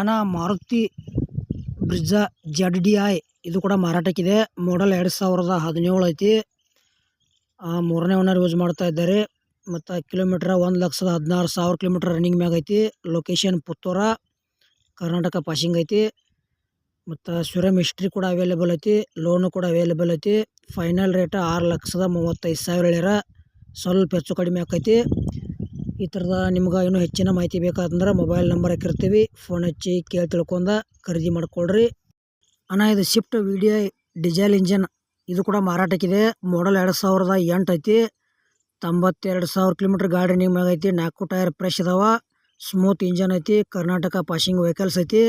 ಅಣ್ಣ Maruti Brezza Z D I. ಇದು ಕೂಡ ಮಾರಾಟಕ್ಕಿದೆ. ಮಾಡಲ್ ಎರಡು ಸಾವಿರದ ಹದಿನೇಳು ಐತಿ. ಮೂರನೇ ಓನರ್ ಯೂಸ್ ಮಾಡ್ತಾ ಇದ್ದಾರೆ. ಮತ್ತು ಕಿಲೋಮೀಟ್ರ್ ಒಂದು ಲಕ್ಷದ ಹದಿನಾರು ಸಾವಿರ ಕಿಲೋಮೀಟ್ರ್ ರನ್ನಿಂಗ್ ಮ್ಯಾಗ ಐತಿ. ಲೊಕೇಶನ್ ಪುತ್ತೂರ, ಕರ್ನಾಟಕ ಪಾಸಿಂಗ್ ಐತಿ. ಮತ್ತು ಸುರಮ್ ಹಿಸ್ಟ್ರಿ ಕೂಡ ಅವೈಲೇಬಲ್ ಐತಿ. ಲೋನು ಕೂಡ ಅವೈಲೇಬಲ್ ಐತಿ. ಫೈನಲ್ ರೇಟ್ ಆರು ಲಕ್ಷದ ಮೂವತ್ತೈದು ಸಾವಿರ ಹೇಳ್ಯಾರ. ಸ್ವಲ್ಪ ಹೆಚ್ಚು ಕಡಿಮೆ ಆಕೈತಿ. ಈ ಥರದ ನಿಮ್ಗೆ ಇನ್ನೂ ಹೆಚ್ಚಿನ ಮಾಹಿತಿ ಬೇಕಾದಂದ್ರೆ ಮೊಬೈಲ್ ನಂಬರ್ ಹಾಕಿರ್ತೀವಿ. ಫೋನ್ ಹಚ್ಚಿ ಕೇಳಿ ತಿಳ್ಕೊಂಡ ಖರೀದಿ ಮಾಡ್ಕೊಳ್ರಿ. ಅಣ್ಣ, ಇದು ಶಿಫ್ಟ್ ವಿಡಿಯೋ ಡಿಜೆಲ್ ಇಂಜನ್ ಇದು ಕೂಡ ಮಾರಾಟಕ್ಕಿದೆ. ಮಾಡಲ್ ಎರಡು ಸಾವಿರದ ಎಂಟು ಐತಿ. ತೊಂಬತ್ತೆರಡು ಸಾವಿರ ಕಿಲೋಮೀಟ್ರ್ ಗಾಡಿ ನಿಮ್ಮ ಐತಿ. ನಾಲ್ಕು ಟೈರ್ ಫ್ರೆಶ್ ಇದಾವೆ ಸ್ಮೂತ್ ಇಂಜನ್ ಐತಿ. ಕರ್ನಾಟಕ ಪಾಸಿಂಗ್ ವೆಹಿಕಲ್ಸ್ ಐತಿ.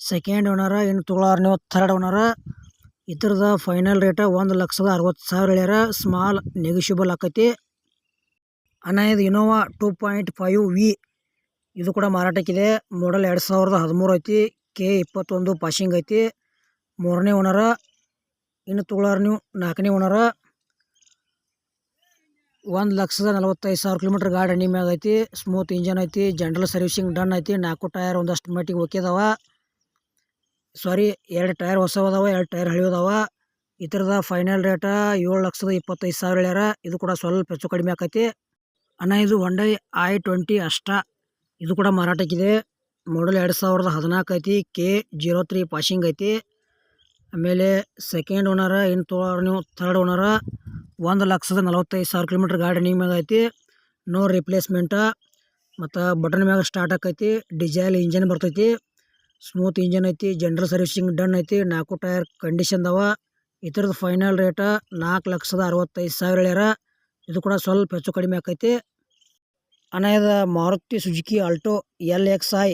ಸೆಕೆಂಡ್ ಓನರ ಇನ್ನು ತೊಗೊಳಾರ ನೀವು ಥರ್ಡ್ ಓನರ ಇದ್ರದ ಫೈನಲ್ ರೇಟ ಒಂದು ಲಕ್ಷದ ಅರವತ್ತು ಸಾವಿರ ಹೇಳ್ಯಾರ. ಸ್ಮಾಲ್ ನೆಗೋಷಿಯಬಲ್ ಆಕೈತಿ. ಅಣ್ಣ Innova two point five V ಇದು ಕೂಡ ಮಾರಾಟಕ್ಕಿದೆ. ಮಾಡಲ್ ಎರಡು ಸಾವಿರದ ಹದಿಮೂರು ಐತಿ. ಕೆ ಇಪ್ಪತ್ತೊಂದು ಪಾಶಿಂಗ್ ಐತಿ. ಮೂರನೇ ಓನರ ಇನ್ನು ತೊಗೊಳಾರ ನೀವು ನಾಲ್ಕನೇ ಓನರ ಒಂದು ಲಕ್ಷದ ನಲವತ್ತೈದು ಸಾವಿರ ಕಿಲೋಮೀಟ್ರ್ ಗಾಡಿ ರನ್ನಿಂಗ್ ಮ್ಯಾಗ ಐತಿ. ಸ್ಮೂತ್ ಇಂಜನ್ ಐತಿ. ಜನರಲ್ ಸರ್ವಿಸಿಂಗ್ ಡನ್ ಐತಿ. ನಾಲ್ಕು ಟೈರ್ ಒಂದಷ್ಟು ಮಟ್ಟಿಗೆ ಓಕೆ ಸಾರಿ ಎರಡು ಟೈರ್ ಹೊಸವು ಅದಾವ, ಎರಡು ಟೈರ್ ಹಳಿಯೋದವ ಈ ಥರದ ಫೈನಲ್ ರೇಟ ಏಳು ಲಕ್ಷದ ಇಪ್ಪತ್ತೈದು ಸಾವಿರ ಹೇಳ್ಯಾರ. ಇದು ಕೂಡ ಸ್ವಲ್ಪ ಹೆಚ್ಚು ಕಡಿಮೆ ಆಕೈತಿ. ಅಣ್ಣ, ಇದು ಹೊಂಡೈ ಐ ಟ್ವೆಂಟಿ ಅಷ್ಟ ಇದು ಕೂಡ ಮಾರಾಟಕ್ಕಿದೆ. ಮಾಡಲ್ ಎರಡು ಸಾವಿರದ ಹದಿನಾಲ್ಕು ಐತಿ. ಕೆ ಜೀರೋ ತ್ರೀ ಪಾಸಿಂಗ್ ಐತಿ. ಆಮೇಲೆ ಸೆಕೆಂಡ್ ಓನರ ಇನ್ನು ತೋ, ನೀವು ಥರ್ಡ್ ಓನರ ಒಂದು ಲಕ್ಷದ ನಲವತ್ತೈದು ಸಾವಿರ ಕಿಲೋಮೀಟ್ರ್ ಗಾಡಿ ನಿಮ್ಮ ಮ್ಯಾಗ ಐತಿ. ನೋ ರಿಪ್ಲೇಸ್ಮೆಂಟ ಮತ್ತು ಬಟನ್ ಮ್ಯಾಗ ಸ್ಟಾರ್ಟ್ ಆಕೈತಿ. ಡಿಸೈಲ್ ಇಂಜನ್ ಬರ್ತೈತಿ. ಸ್ಮೂತ್ ಇಂಜನ್ ಐತಿ. ಜನರಲ್ ಸರ್ವಿಸಿಂಗ್ ಡನ್ ಐತಿ. ನಾಲ್ಕು ಟೈರ್ ಕಂಡೀಷನ್ ಅದಾವ. ಇದ್ರದ್ದು ಫೈನಲ್ ರೇಟ ನಾಲ್ಕು ಲಕ್ಷದ ಅರವತ್ತೈದು ಸಾವಿರ ಹೇಳ್ಯಾರ. ಇದು ಕೂಡ ಸ್ವಲ್ಪ ಹೆಚ್ಚು ಕಡಿಮೆ ಆಕೈತಿ. ಇದು Maruti Suzuki Alto L X I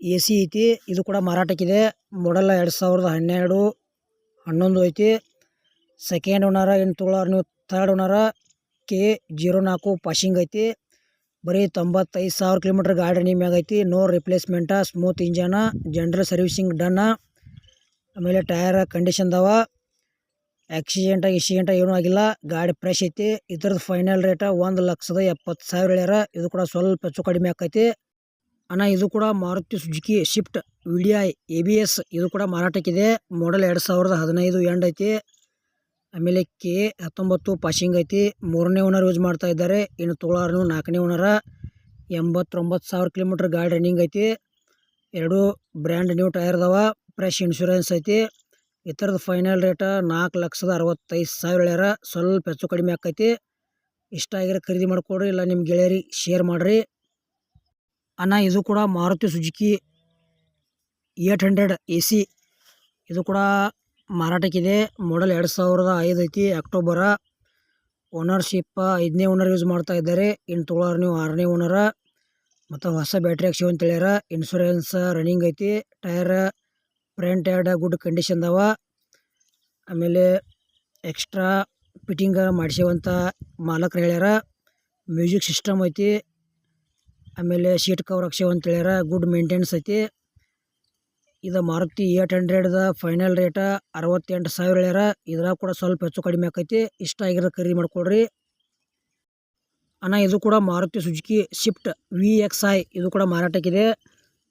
A C ಐತಿ. ಇದು ಕೂಡ ಮಾರಾಟಕ್ಕಿದೆ. ಮಾಡಲ್ ಎರಡು ಸಾವಿರದ ಹನ್ನೆರಡು ಹನ್ನೊಂದು ಐತಿ. ಸೆಕೆಂಡ್ ಓನರ ಎಂಟು ತೊಗೊಳೋರು ನೀವು ಥರ್ಡ್ ಓನರ ಕೆ ಜೀರೋ ನಾಲ್ಕು ಪಾಶಿಂಗ್ ಐತಿ. ಬರೀ ತೊಂಬತ್ತೈದು ಸಾವಿರ ಕಿಲೋಮೀಟ್ರ್ ಗಾಡಿ ನಿಮ್ಮ ಐತಿ. No replacement smooth engine general servicing done ಆಮೇಲೆ ಟಯರ್ ಕಂಡೀಷನ್ ಅದಾವ. ಆಕ್ಸಿಡೆಂಟ ಗಿಕ್ಸಿಡೆಂಟ ಏನೂ ಆಗಿಲ್ಲ. ಗಾಡಿ ಫ್ರೆಶ್ ಐತಿ. ಇದ್ರದ್ದು ಫೈನಲ್ ರೇಟ ಒಂದು ಲಕ್ಷದ ಎಪ್ಪತ್ತು ಸಾವಿರ ಹೇಳ್ಯಾರ. ಇದು ಕೂಡ ಸ್ವಲ್ಪ ಹೆಚ್ಚು ಕಡಿಮೆ ಆಕೈತಿ. ಅಣ್ಣ, ಇದು ಕೂಡ Maruti Suzuki Swift V I A B S ಇದು ಕೂಡ ಮಾರಾಟಕ್ಕಿದೆ ಮಾಡಲ್ ಎರಡು ಸಾವಿರದ ಹದಿನೈದು ಎಂಡ್ ಐತಿ. ಆಮೇಲೆ ಕೆ ಹತ್ತೊಂಬತ್ತು ಪಾಶಿಂಗ್ ಐತಿ. ಮೂರನೇ ಓನರ್ ಯೂಸ್ ಮಾಡ್ತಾ ಇದ್ದಾರೆ. ಇನ್ನು ತೊಗೊಳಾರು ನಾಲ್ಕನೇ ಓನರ ಎಂಬತ್ತೊಂಬತ್ತು ಸಾವಿರ ಕಿಲೋಮೀಟ್ರ್ ಗಾಡಿ ರನ್ನಿಂಗ್ ಐತಿ. ಎರಡು ಬ್ರ್ಯಾಂಡ್ ನ್ಯೂ ಟೈರ್ ಅದಾವ. ಫ್ರೆಶ್ ಇನ್ಶೂರೆನ್ಸ್ ಐತಿ. ಈ ಥರದ ಫೈನಲ್ ರೇಟ ನಾಲ್ಕು ಲಕ್ಷದ ಅರವತ್ತೈದು ಸಾವಿರ ಹೇಳ್ಯಾರ. ಸ್ವಲ್ಪ ಹೆಚ್ಚು ಕಡಿಮೆ ಆಕೈತಿ. ಇಷ್ಟ ಆಗಿರೋ ಖರೀದಿ ಮಾಡಿಕೊಡ್ರಿ, ಇಲ್ಲ ನಿಮ್ಮ ಗೆಳೆಯರಿಗೆ ಶೇರ್ ಮಾಡಿರಿ. ಅಣ್ಣ, ಇದು ಕೂಡ Maruti Suzuki eight hundred A C ಇದು ಕೂಡ ಮಾರಾಟಕ್ಕಿದೆ ಮಾಡಲ್ ಎರಡು ಸಾವಿರದ ಐದು ಐತಿ ಅಕ್ಟೋಬರ ಓನರ್ಶಿಪ್ ಐದನೇ ಓನರ್ ಯೂಸ್ ಮಾಡ್ತಾ ಇದ್ದಾರೆ. ಇನ್ನು ತೊಗೊಳೋರು ನೀವು ಆರನೇ ಓನರ ಮತ್ತು ಹೊಸ ಬ್ಯಾಟ್ರಿ ಹಾಕ್ಸಿವಿ ಅಂತ ಹೇಳ್ಯಾರ. ಇನ್ಶೂರೆನ್ಸ್ ರನ್ನಿಂಗ್ ಐತಿ. ಟೈರ್ ಫ್ರಂಟ್ ಎರಡು ಗುಡ್ ಕಂಡೀಷನ್ ಅವ ಆಮೇಲೆ ಎಕ್ಸ್ಟ್ರಾ ಫಿಟ್ಟಿಂಗ ಮಾಡಿಸ್ಯವಂತ ಮಾಲಕ್ರು ಹೇಳ್ಯಾರ. ಮ್ಯೂಸಿಕ್ ಸಿಸ್ಟಮ್ ಐತಿ. ಆಮೇಲೆ ಸೀಟ್ ಕವರ್ ಅಂತ ಹೇಳ್ಯಾರ. ಗುಡ್ ಮೇಂಟೆನೆನ್ಸ್ ಐತಿ. ಇದು ಮಾರುತಿ ಏಟ್ ಹಂಡ್ರೆಡ್ದ ಫೈನಲ್ ರೇಟ ಅರವತ್ತೆಂಟು ಸಾವಿರ ಹೇಳ್ಯಾರ. ಇದ್ರಾಗ ಕೂಡ ಸ್ವಲ್ಪ ಹೆಚ್ಚು ಕಡಿಮೆ ಆಕೈತಿ. ಇಷ್ಟ ಆಗಿರೋ ಖರೀದಿ ಮಾಡ್ಕೊಡ್ರಿ. ಅಣ್ಣ, ಇದು ಕೂಡ Maruti Suzuki Swift V X I ಇದು ಕೂಡ ಮಾರಾಟಕ್ಕಿದೆ.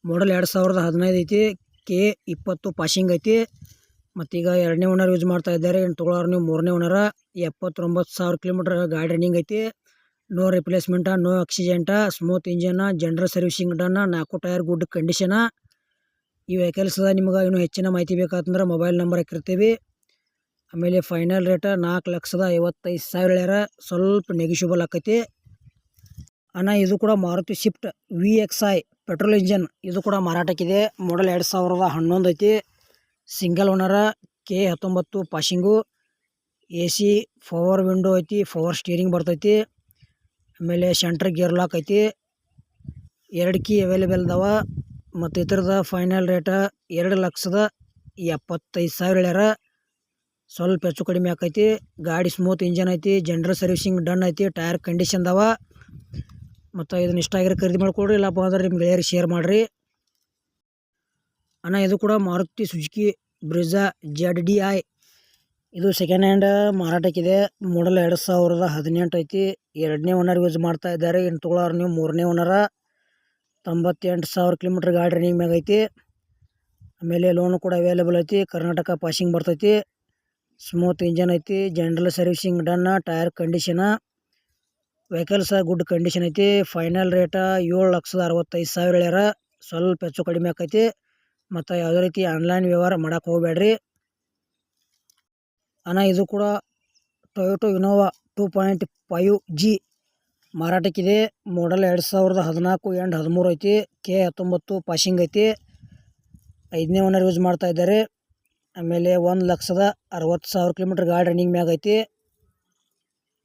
ಮಾಡಲ್ ಎರಡು ಸಾವಿರದ ಹದಿನೈದು ಐತಿ. ಕೆ ಇಪ್ಪತ್ತು ಪಾಸಿಂಗ್ ಐತಿ. ಮತ್ತೀಗ ಎರಡನೇ ಓನರ್ ಯೂಸ್ ಮಾಡ್ತಾ ಇದ್ದಾರೆ. ಇನ್ನು ತೊಗೊಳೋರು ನೀವು ಮೂರನೇ ಓನರ. ಎಪ್ಪತ್ತೊಂಬತ್ತು ಸಾವಿರ ಕಿಲೋಮೀಟ್ರ್ ಗಾಡಿ ರನ್ನಿಂಗ್ ಐತಿ. No replacement no accident smooth engine general servicing done ನಾಲ್ಕು ಟೈರ್ ಗುಡ್ ಕಂಡೀಷನ ಈ ವೆಹಿಕಲ್ಸ್ ನಿಮ್ಗೆ ಇನ್ನೂ ಹೆಚ್ಚಿನ ಮಾಹಿತಿ ಬೇಕಾತಂದ್ರೆ ಮೊಬೈಲ್ ನಂಬರ್ ಹಾಕಿರ್ತೀವಿ. ಆಮೇಲೆ ಫೈನಲ್ ರೇಟ ನಾಲ್ಕು ಲಕ್ಷದ ಐವತ್ತೈದು ಸಾವಿರ ಹೇಳ್ಯಾರ. ಸ್ವಲ್ಪ ನೆಗಿಷಿಬಲ್ ಆಕೈತಿ. ಅಣ್ಣ, ಇದು ಕೂಡ Maruti Swift V X I petrol engine, ಇದು ಕೂಡ ಮಾರಾಟಕ್ಕಿದೆ. ಮಾಡಲ್ ಎರಡು ಸಾವಿರದ ಹನ್ನೊಂದು ಐತಿ. ಸಿಂಗಲ್ ಓನರ ಕೆ ಹತ್ತೊಂಬತ್ತು passing. A C power window ಐತಿ ಪವರ್ ಸ್ಟೀರಿಂಗ್ ಬರ್ತೈತಿ. ಆಮೇಲೆ ಸೆಂಟ್ರ್ ಗೇರ್ ಲಾಕ್ ಐತಿ. ಎರಡು ಕೀ ಅವೈಲೇಬಲ್ ಅದಾವ. ಮತ್ತು ಇದ್ರದ ಫೈನಲ್ ರೇಟ ಎರಡು ಲಕ್ಷದ ಎಪ್ಪತ್ತೈದು ಸಾವಿರ ಹೇಳ್ಯಾರ. ಸ್ವಲ್ಪ ಹೆಚ್ಚು ಕಡಿಮೆ ಆಕೈತಿ. ಗಾಡಿ ಸ್ಮೂತ್ ಇಂಜನ್ ಐತಿ ಜನರಲ್ ಸರ್ವಿಸಿಂಗ್ ಡನ್ ಐತಿ ಟೈರ್ ಕಂಡೀಷನ್ ಅದಾವ. ಮತ್ತು ಇದನ್ನ ಇಷ್ಟ ಆಗಿರೋ ಖರೀದಿ ಮಾಡಿಕೊಡ್ರಿ ಇಲ್ಲಪ್ಪ ಅಂದ್ರೆ ನಿಮ್ಮ ಗೆಳೆಯರಿಗೆ ಶೇರ್ ಮಾಡಿರಿ. ಅಣ್ಣ, ಇದು ಕೂಡ Maruti Suzuki Brezza Z D I ಇದು ಸೆಕೆಂಡ್ ಹ್ಯಾಂಡ್ ಮಾರಾಟಕ್ಕಿದೆ. ಮಾಡಲ್ ಎರಡು ಸಾವಿರದ ಹದಿನೆಂಟು ಐತಿ. ಎರಡನೇ ಓನರ್ ಯೂಸ್ ಮಾಡ್ತಾ ಇದ್ದಾರೆ. ಇನ್ನು ತೊಗೊಳೋರು ನೀವು ಮೂರನೇ ಓನರ ತೊಂಬತ್ತೆಂಟು ಸಾವಿರ ಕಿಲೋಮೀಟ್ರ್ ಗಾಡಿ ರನ್ನಿಂಗ್ ಮ್ಯಾಗ ಐತಿ. ಆಮೇಲೆ ಲೋನು ಕೂಡ ಅವೈಲೇಬಲ್ ಐತಿ. ಕರ್ನಾಟಕ ಪಾಸಿಂಗ್ ಬರ್ತೈತಿ. ಸ್ಮೂತ್ ಇಂಜನ್ ಐತಿ. General servicing done tyre condition vehicles good condition ಐತಿ. ಫೈನಲ್ ರೇಟ ಏಳು ಲಕ್ಷದ ಅರವತ್ತೈದು ಸಾವಿರ ಹೇಳ್ಯಾರ. ಸ್ವಲ್ಪ ಹೆಚ್ಚು ಕಡಿಮೆ ಆಕೈತಿ. ಮತ್ತು ಯಾವುದೇ ರೀತಿ ಆನ್ಲೈನ್ ವ್ಯವಹಾರ ಮಾಡಕ್ಕೆ ಹೋಗ್ಬೇಡ್ರಿ. ಅಣ್ಣ, ಇದು ಕೂಡ Toyota Innova two point five G ಮಾರಾಟಕ್ಕಿದೆ. Model ಎರಡು ಸಾವಿರದ ಹದಿನಾಲ್ಕು ಎಂಡ್ ಹದಿಮೂರು ಐತಿ. ಕೆ ಹತ್ತೊಂಬತ್ತು ಪಾಶಿಂಗ್ ಐತಿ. ಐದನೇ ಓನರ್ ಯೂಸ್ ಮಾಡ್ತಾ ಇದ್ದಾರೆ. ಆಮೇಲೆ ಒಂದು ಲಕ್ಷದ ಅರವತ್ತು ಸಾವಿರ ಕಿಲೋಮೀಟ್ರ್ ಗಾಡಿ ರನ್ನಿಂಗ್ ಮ್ಯಾಗ ಐತಿ.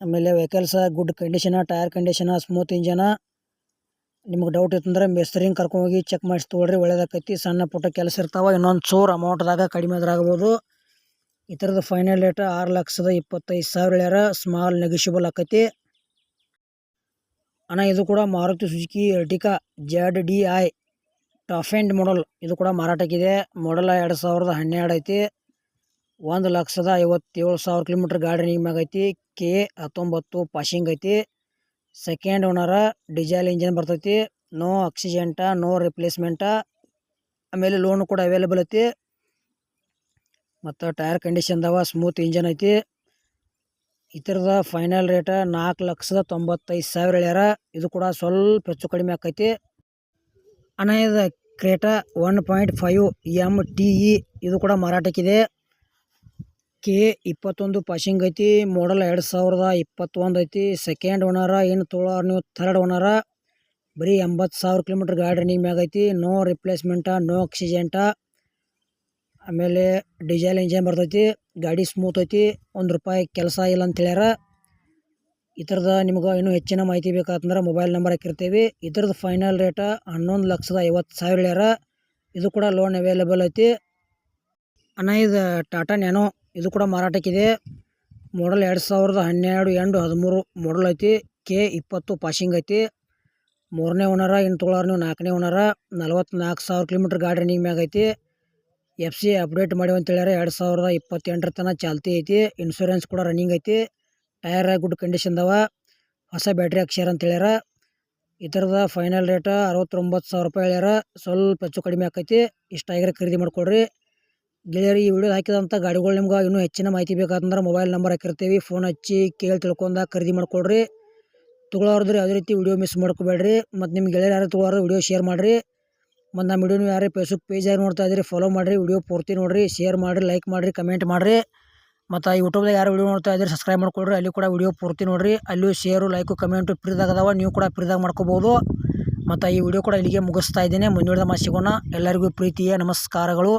ಆಮೇಲೆ vehicles good condition tyre condition smooth engine ನಿಮ್ಗೆ ಡೌಟ್ ಇತ್ತಂದ್ರೆ ಕರ್ಕೊಂಡು ಕರ್ಕೊಂಡೋಗಿ ಚೆಕ್ ಮಾಡಿಸಿ ತೊಗೊಳ್ರಿ, ಒಳ್ಳೇದಾಕೈತಿ. ಸಣ್ಣ ಪುಟ್ಟ ಕೆಲಸ ಇರ್ತಾವೆ, ಇನ್ನೊಂದು ಚೂರು ಅಮೌಂಟ್ದಾಗ ಕಡಿಮೆ ಆಗ್ಬೋದು. ಈ ಥರದ ಫೈನಲ್ ರೇಟ್ ಆರು ಲಕ್ಷದ ಇಪ್ಪತ್ತೈದು ಸಾವಿರ ಹೇಳ್ಯಾರ ಸ್ಮಾಲ್ ನೆಗೋಷಿಯಬಲ್ ಆಕೈತಿ. ಅಣ್ಣ, ಇದು ಕೂಡ Maruti Suzuki Ertiga Z D I top end model ಇದು ಕೂಡ ಮಾರಾಟಕ್ಕಿದೆ. ಮಾಡಲ್ ಎರಡು ಸಾವಿರದ ಹನ್ನೆರಡು ಐತಿ. ಒಂದು ಲಕ್ಷದ ಐವತ್ತೇಳು ಸಾವಿರ ಕಿಲೋಮೀಟ್ರ್ ಗಾಡಿ ಮ್ಯಾಗ ಐತಿ. ಕೆ ಹತ್ತೊಂಬತ್ತು ಪಾಶಿಂಗ್ ಐತಿ. ಸೆಕೆಂಡ್ ಓನರ ಡೀಸೆಲ್ ಇಂಜಿನ್ ಬರ್ತೈತಿ. ನೋ ಆಕ್ಸಿಜೆಂಟ ನೋ ರಿಪ್ಲೇಸ್ಮೆಂಟ ಆಮೇಲೆ ಲೋನು ಕೂಡ ಅವೈಲೇಬಲ್ ಐತಿ. ಮತ್ತು ಟೈರ್ ಕಂಡೀಷನ್ ಅದಾವ ಸ್ಮೂತ್ ಇಂಜನ್ ಐತಿ. ಈ ಥರದ ಫೈನಲ್ ರೇಟ ನಾಲ್ಕು ಲಕ್ಷದ ತೊಂಬತ್ತೈದು ಸಾವಿರ ಹೇಳ್ಯಾರ. ಇದು ಕೂಡ ಸ್ವಲ್ಪ ಹೆಚ್ಚು ಕಡಿಮೆ ಆಕೈತಿ. Creta Creta one point five M T E ಇದು ಕೂಡ ಮಾರಾಟಕ್ಕಿದೆ. ಕೆ ಇಪ್ಪತ್ತೊಂದು ಪಾಸಿಂಗ್ ಐತಿ ಮಾಡಲ್ ಎರಡು ಸಾವಿರದ ಇಪ್ಪತ್ತೊಂದು ಐತಿ ಸೆಕೆಂಡ್ ಓನರ ಏನು ತೊಗೊಳೋರು ನೀವು ಥರ್ಡ್ ಓನರ ಬರೀ ಎಂಬತ್ತು ಸಾವಿರ ಕಿಲೋಮೀಟ್ರ್ ಗಾಡಿ ರನ್ನಿಂಗ್ ಮ್ಯಾಗ ಐತಿ ನೋ ರಿಪ್ಲೇಸ್ಮೆಂಟ ನೋ ಆಕ್ಸಿಜೆಂಟ ಆಮೇಲೆ ಡೀಸೆಲ್ ಇಂಜನ್ ಬರ್ತೈತಿ, ಗಾಡಿ ಸ್ಮೂತ್ ಐತಿ, ಒಂದು ರೂಪಾಯಿ ಕೆಲಸ ಇಲ್ಲ ಅಂತ ಹೇಳ್ಯಾರ. ಈ ಥರದ ನಿಮ್ಗೆ ಇನ್ನೂ ಹೆಚ್ಚಿನ ಮಾಹಿತಿ ಬೇಕಾತಂದ್ರೆ ಮೊಬೈಲ್ ನಂಬರ್ ಹಾಕಿರ್ತೀವಿ. ಇದ್ರದ್ದು ಫೈನಲ್ ರೇಟ ಹನ್ನೊಂದು ಲಕ್ಷದ ಐವತ್ತು ಸಾವಿರ ಹೇಳ್ಯಾರ. ಇದು ಕೂಡ ಲೋನ್ ಅವೈಲೇಬಲ್ ಐತಿ. ಅಣ್ಣ, ಇದು ಟಾಟಾ ನ್ಯಾನೋ ಇದು ಕೂಡ ಮಾರಾಟಕ್ಕಿದೆ. ಮಾಡಲ್ ಎರಡು ಸಾವಿರದ ಹನ್ನೆರಡು ಎಂಟು ಹದಿಮೂರು ಮಾಡಲ್ ಐತಿ. ಕೆ ಇಪ್ಪತ್ತು ಪಾಶಿಂಗ್ ಐತಿ. ಮೂರನೇ ಓನರ ಇನ್ನು ತೊಗೊಳೋರು ನೀವು ನಾಲ್ಕನೇ ಓನರ ನಲ್ವತ್ನಾಲ್ಕು ಸಾವಿರ ಕಿಲೋಮೀಟ್ರ್ ಗಾಡಿ ರನ್ನಿಂಗ್ ಮ್ಯಾಗ ಐತಿ. ಎಫ್ ಸಿ ಅಪ್ಡೇಟ್ ಮಾಡಿ ಅಂತ ಹೇಳ್ಯಾರ, ಎರಡು ಸಾವಿರದ ಇಪ್ಪತ್ತೆಂಟರ ತನಕ ಚಾಲ್ತಿ ಐತಿ. ಇನ್ಶೂರೆನ್ಸ್ ಕೂಡ ರನ್ನಿಂಗ್ ಐತಿ. ಟೈರ್ ಗುಡ್ ಕಂಡೀಷನ್ ಅದಾವ. ಹೊಸ ಬ್ಯಾಟ್ರಿ ಅಕ್ಷರ ಅಂತ ಹೇಳ್ಯಾರ. ಈ ಫೈನಲ್ ರೇಟ ಅರವತ್ತೊಂಬತ್ತು ಸಾವಿರ ರೂಪಾಯಿ ಹೇಳ್ಯಾರ. ಸ್ವಲ್ಪ ಹೆಚ್ಚು ಕಡಿಮೆ ಆಕೈತಿ. ಇಷ್ಟು ಆಗಿರೋ ಖರೀದಿ ಮಾಡ್ಕೊಳ್ರಿ ಗೆಳೆಯರಿ, ಈ ವಿಡಿಯೋ ಹಾಕಿದಂಥ ಗಾಡಿಗಳು ನಿಮ್ಗೆ ಇನ್ನೂ ಹೆಚ್ಚಿನ ಮಾಹಿತಿ ಬೇಕಾತಂದ್ರೆ ಮೊಬೈಲ್ ನಂಬರ್ ಹಾಕಿರ್ತೀವಿ. ಫೋನ್ ಹಚ್ಚಿ ಕೇಳಿ ತಿಳ್ಕೊಂಡ ಖರೀದಿ ಮಾಡ್ಕೊಳ್ರಿ ತೊಗೊಳೋರ್ದ್ರೆ ಯಾವುದೇ ರೀತಿ ವಿಡಿಯೋ ಮಿಸ್ ಮಾಡ್ಕೋಬೇಡ್ರಿ. ಮತ್ತು ನಿಮ್ಮ ಗೆಳೆಯರು ಯಾರು ತೊಗೊಳೋರು ವಿಡಿಯೋ ಶೇರ್ ಮಾಡಿರಿ. ಮತ್ತು ನಮ್ಮ ವಿಡಿಯೋ ಯಾರೇ ಫೇಸ್ಬುಕ್ ಪೇಜ್ ಯಾರು ನೋಡ್ತಾ ಇದ್ದೀರಿ ಫಾಲೋ ಮಾಡಿರಿ. ವಿಡಿಯೋ ಪೂರ್ತಿ ನೋಡಿರಿ ಶೇರ್ ಮಾಡಿರಿ ಲೈಕ್ ಮಾಡಿರಿ ಕಮೆಂಟ್ ಮಾಡಿರಿ. ಮತ್ತು ಯೂಟ್ಯೂಬ್ದಾಗ ಯಾರು ವಿಡಿಯೋ ನೋಡ್ತಾ ಇದ್ದೀರಿ ಸಬ್ಸ್ಕ್ರೈಬ್ ಮಾಡ್ಕೊಳ್ರಿ ಅಲ್ಲಿ ಕೂಡ ವಿಡಿಯೋ ಪೂರ್ತಿ ನೋಡಿರಿ. ಅಲ್ಲೂ ಶೇರು ಲೈಕು ಕಮೆಂಟು ಫ್ರೀದಾಗ ಅದಾವ. ನೀವು ಕೂಡ ಫ್ರೀದಾಗ ಮಾಡ್ಕೋಬೋದು. ಮತ್ತು ಈ ವಿಡಿಯೋ ಕೂಡ ಇಲ್ಲಿಗೆ ಮುಗಿಸ್ತಾ ಇದ್ದೇನೆ. ಮುಂದಿನ ಸಿಗೋಣ. ಎಲ್ಲರಿಗೂ ಪ್ರೀತಿಯ ನಮಸ್ಕಾರಗಳು.